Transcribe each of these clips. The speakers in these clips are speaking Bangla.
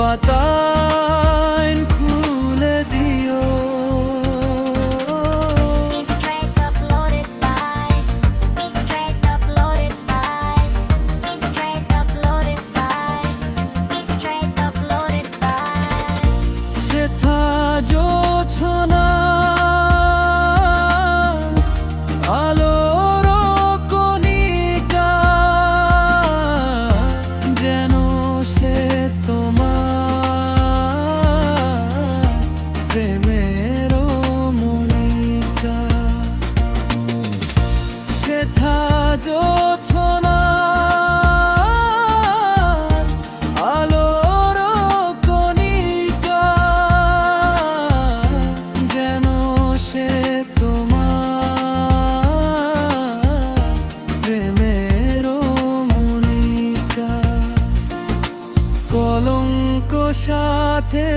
বাতায়ন খুলে দিও Easy Trade সে তোমার প্রেমের মনিকা। কলঙ্ক সাথে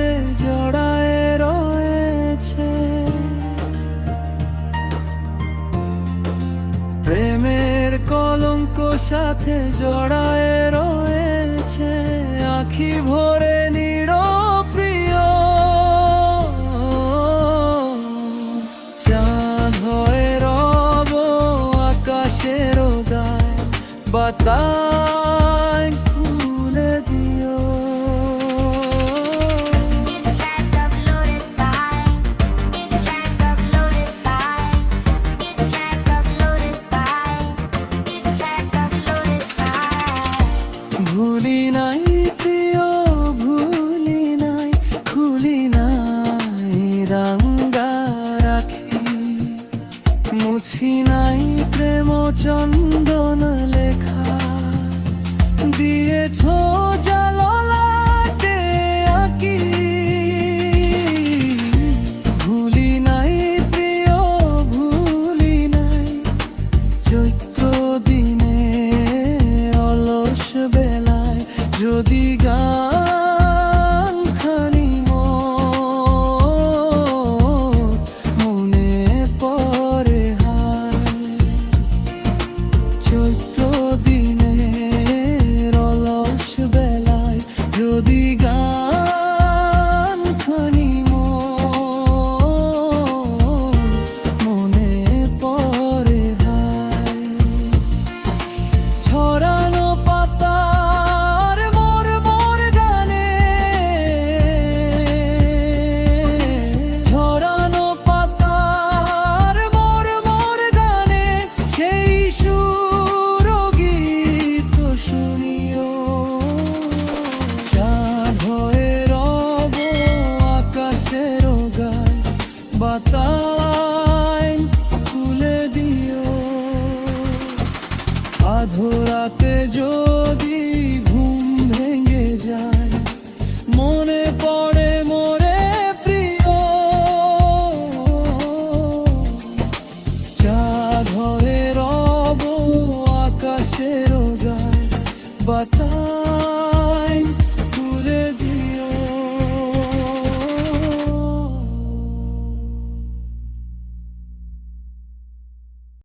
জড়ায় রয়েছে। প্রেমের কলঙ্ক সাথে জড়ায় রয়েছে। আখি ভরে ভুলি নাই প্রিয় ভুলি নাই খুলি নাই রাঙ্গা রাখি। মুছি নাই প্রেম চন্দন। দিয়েছ জালালাতে আঁকি। ভুলি নাই প্রিয় ভুলি নাই। চৈত্র দিনে যদি গান বাতায় খুলে দিও। আধুরাতে যদি